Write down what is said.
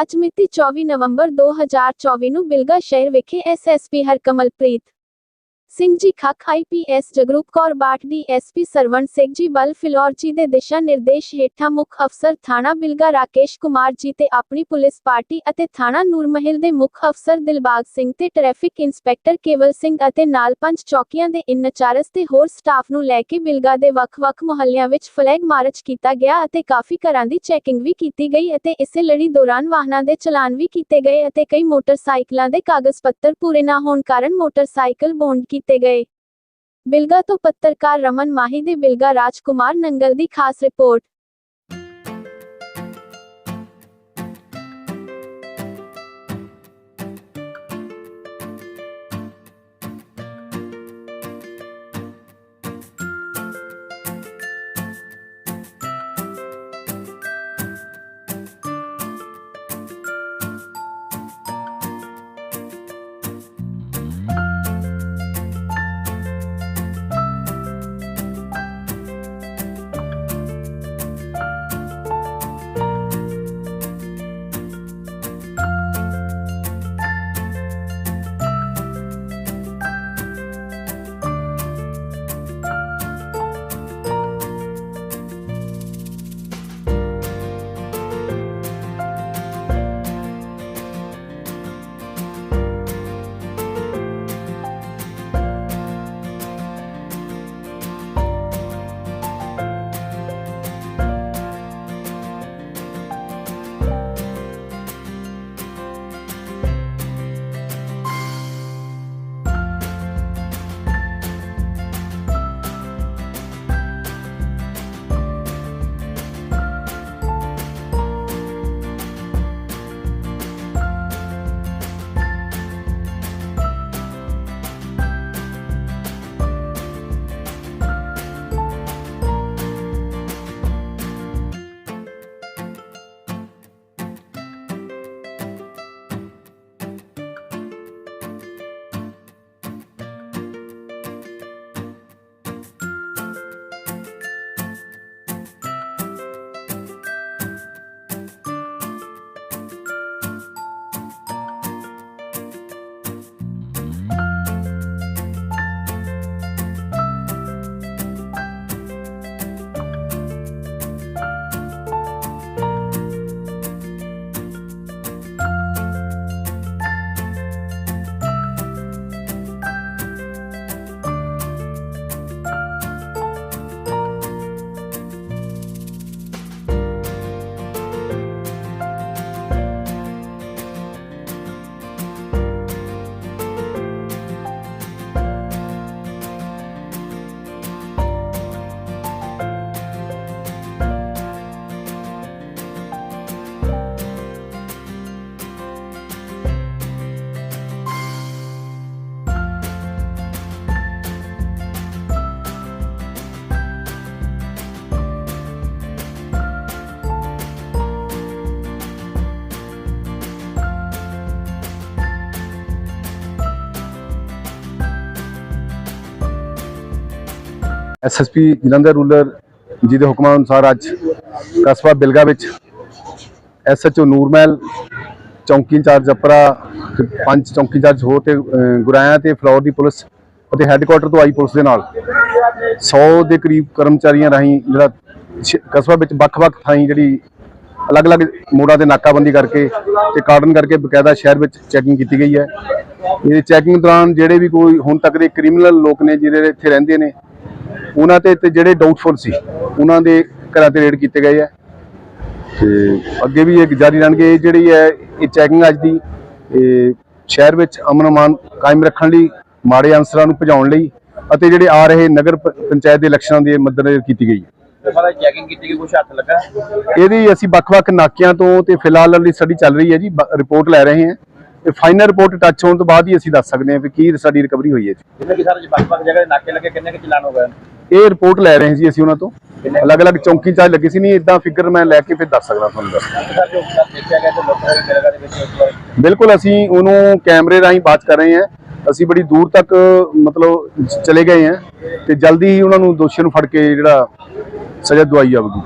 ਅੱਜ ਮਿਤੀ 24 ਨਵੰਬਰ 2024 ਨੂੰ ਬਿਲਗਾ ਸ਼ਹਿਰ ਵਿਖੇ SSP Harkamalpreet Singh ji Khakh IPS Jagroop Kaur Bath DSP Sarwan Singh ji Bal Phillaur ਜੀ ਦੇ ਦਿਸ਼ਾ ਨਿਰਦੇਸ਼ ਹੇਠਾਂ ਮੁੱਖ ਅਫਸਰ ਥਾਣਾ ਬਿਲਗਾ ਰਾਕੇਸ਼ ਕੁਮਾਰ ਜੀ ਤੇ ਆਪਣੀ ਪੁਲਿਸ ਪਾਰਟੀ ਅਤੇ ਥਾਣਾ ਨੂਰਮਹਿਲ ਦੇ ਮੁੱਖ ਅਫਸਰ ਦਿਲਬਾਗ ਸਿੰਘ ਤੇ ਟ੍ਰੈਫਿਕ ਇੰਸਪੈਕਟਰ ਕੇਵਲ ਸਿੰਘ ਅਤੇ ਨਾਲ ਪੰਜ ਚੌਕੀਆਂ ਦੇ ਇਨਚਾਰਜ ਤੇ ਹੋਰ ਸਟਾਫ ਨੂੰ ਲੈ ਕੇ ਬਿਲਗਾ ਦੇ ਵੱਖ-ਵੱਖ ਮੁਹੱਲਿਆਂ ਵਿੱਚ ਫਲੈਗ ਮਾਰਚ ਕੀਤਾ ਗਿਆ ਅਤੇ ਕਾਫੀ ਘਰਾਂ ਦੀ ਚੈਕਿੰਗ ਵੀ ਕੀਤੀ ਗਈ ਅਤੇ ਇਸੇ ਲੜੀ ਦੌਰਾਨ ਵਾਹਨਾਂ ਦੇ ਚਲਾਨ ਵੀ ਕੀਤੇ ਗਏ ਅਤੇ ਕਈ ਮੋਟਰਸਾਈਕਲਾਂ ਦੇ ਕਾਗਜ਼ ਪੱਤਰ ਪੂਰੇ ਨਾ ਹੋਣ ਕਾਰਨ ਮੋਟਰਸਾਈਕਲ ਬੌਂਡ ਕੀਤੇ ਗਏ। ਬਿਲਗਾ ਤੋਂ ਪੱਤਰਕਾਰ ਰਮਨ ਮਾਹੀ ਦੇ ਬਿਲਗਾ ਰਾਜਕੁਮਾਰ ਨੰਗਲ ਦੀ ਖਾਸ ਰਿਪੋਰਟ। ਐਸਐਸਪੀ ਜਲੰਧਰ ਰੂਲਰ ਜੀ ਦੇ ਹੁਕਮਾਂ ਅਨੁਸਾਰ ਅੱਜ ਕਸਬਾ ਬਿਲਗਾ ਵਿੱਚ ਐਸਐਚਓ ਨੂਰਮਹਿਲ ਚੌਂਕੀ ਇੰਚਾਰਜ ਅਪਰਾ ਪੰਜ ਚੌਂਕੀ ਇੰਚਾਰਜ ਹੋਰ ਤੇ ਗੁਰਾਇਆ ਤੇ ਫਲੋਰ ਦੀ ਪੁਲਿਸ ਅਤੇ ਹੈੱਡਕੁਆਟਰ ਤੋਂ ਆਈ ਪੁਲਿਸ ਦੇ ਨਾਲ। 100 ਦੇ ਕਰੀਬ ਕਰਮਚਾਰੀਆਂ ਰਾਹੀਂ ਜਿਹੜਾ ਸ਼- ਕਸਬਾ ਵਿੱਚ ਵੱਖ-ਵੱਖ ਥਾਈਂ ਜਿਹੜੀ ਅਲੱਗ-ਅਲੱਗ ਮੋੜਾਂ ਤੇ ਨਾਕਾਬੰਦੀ ਕਰਕੇ ਤੇ ਕਾਰਡਨ ਕਰਕੇ ਬਕਾਇਦਾ ਸ਼ਹਿਰ ਵਿੱਚ ਚੈਕਿੰਗ ਕੀਤੀ ਗਈ ਹੈ। ਇਹ ਚੈਕਿੰਗ ਦੌਰਾਨ ਜਿਹੜੇ ਵੀ ਕੋਈ ਹੁਣ ਤੱਕ ਦੇ ਕ੍ਰਿਮੀਨਲ ਲੋਕ ਨੇ ਜਿਹੜੇ ਇੱਥੇ ਰਹਿੰਦੇ ਨੇ ਉਹਨਾਂ ਤੇ ਤੇ ਜਿਹੜੇ ਡਾਊਟਫੁਲ ਸੀ ਉਹਨਾਂ ਦੇ ਘਰਾਂ ਤੇ ਰੇਡ ਕੀਤੇ ਗਏ ਆ। ਤੇ ਅੱਗੇ ਵੀ ਇਹ ਜਾਰੀ ਰਹਿਣਗੇ। ਇਹ ਜਿਹੜੀ ਹੈ ਇਹ ਚੈਕਿੰਗ ਅੱਜ ਦੀ ਇਹ ਸ਼ਹਿਰ ਵਿੱਚ ਅਮਨ ਅਮਾਨ ਕਾਇਮ ਰੱਖਣ ਲਈ ਮਾੜੇ ਅਨਸਰਾਂ ਨੂੰ ਭਜਾਉਣ ਲਈ ਅਤੇ ਜਿਹੜੇ ਆ ਰਹੇ ਨਗਰ ਪੰਚਾਇਤ ਦੇ ਇਲੈਕਸ਼ਨਾਂ ਦੇ ਮੱਦੇਨਜ਼ਰ ਕੀਤੀ ਗਈ ਹੈ। ਤੇ ਮਾੜਾ ਚੈਕਿੰਗ ਕੀਤੀ ਕਿ ਕੁਛ ਹੱਥ ਲੱਗਾ? ਇਹਦੀ ਅਸੀਂ ਵੱਖ-ਵੱਖ ਨਾਕਿਆਂ ਤੋਂ ਤੇ ਫਿਲਹਾਲ ਲਈ ਸਟੱਡੀ ਚੱਲ ਰਹੀ ਹੈ ਜੀ ਰਿਪੋਰਟ ਲੈ ਰਹੇ ਹਾਂ। ਤੇ ਫਾਈਨਲ ਰਿਪੋਰਟ ਟੱਚ ਹੋਣ ਤੋਂ ਬਾਅਦ ਹੀ ਅਸੀਂ ਦੱਸ ਸਕਦੇ ਹਾਂ ਕਿ ਕੀ ਸਾਡੀ ਰਿਕਵਰੀ ਹੋਈ ਹੈ ਜੀ। ਜਿਵੇਂ ਕਿ ਸਾਰੇ ਵੱਖ-ਵੱਖ ਜਗ੍ਹਾ ਦੇ ਨਾਕੇ ਲੱਗੇ ਕਿੰਨੇ ਕਿ ਚਲਾਨ ਹੋ ਗਏ? ਇਹ ਰਿਪੋਰਟ ਲੈ ਰਹੇ ਸੀ ਅਸੀਂ ਉਹਨਾਂ ਤੋਂ। ਅਲੱਗ-ਅਲੱਗ ਚੌਂਕੀ ਚਾਰਜ ਲੱਗੀ ਸੀ, ਨਹੀਂ ਇਦਾਂ ਫਿਗਰ ਮੈਂ ਲੈ ਕੇ ਫਿਰ ਦੱਸ ਸਕਦਾ ਤੁਹਾਨੂੰ ਦੱਸ। ਬਿਲਕੁਲ, ਅਸੀਂ ਉਹਨੂੰ ਕੈਮਰੇ ਰਾਹੀਂ ਬਾਤ ਕਰ ਰਹੇ ਹਾਂ। ਅਸੀਂ ਬੜੀ ਦੂਰ ਤੱਕ, ਮਤਲਬ, ਚਲੇ ਗਏ ਹਾਂ ਤੇ ਜਲਦੀ ਹੀ ਉਹਨਾਂ ਨੂੰ ਦੋਸ਼ੀਆਂ ਨੂੰ ਫੜ ਕੇ ਜਿਹੜਾ ਸਜ਼ਾ ਦਵਾਈ ਆਵੇਗੀ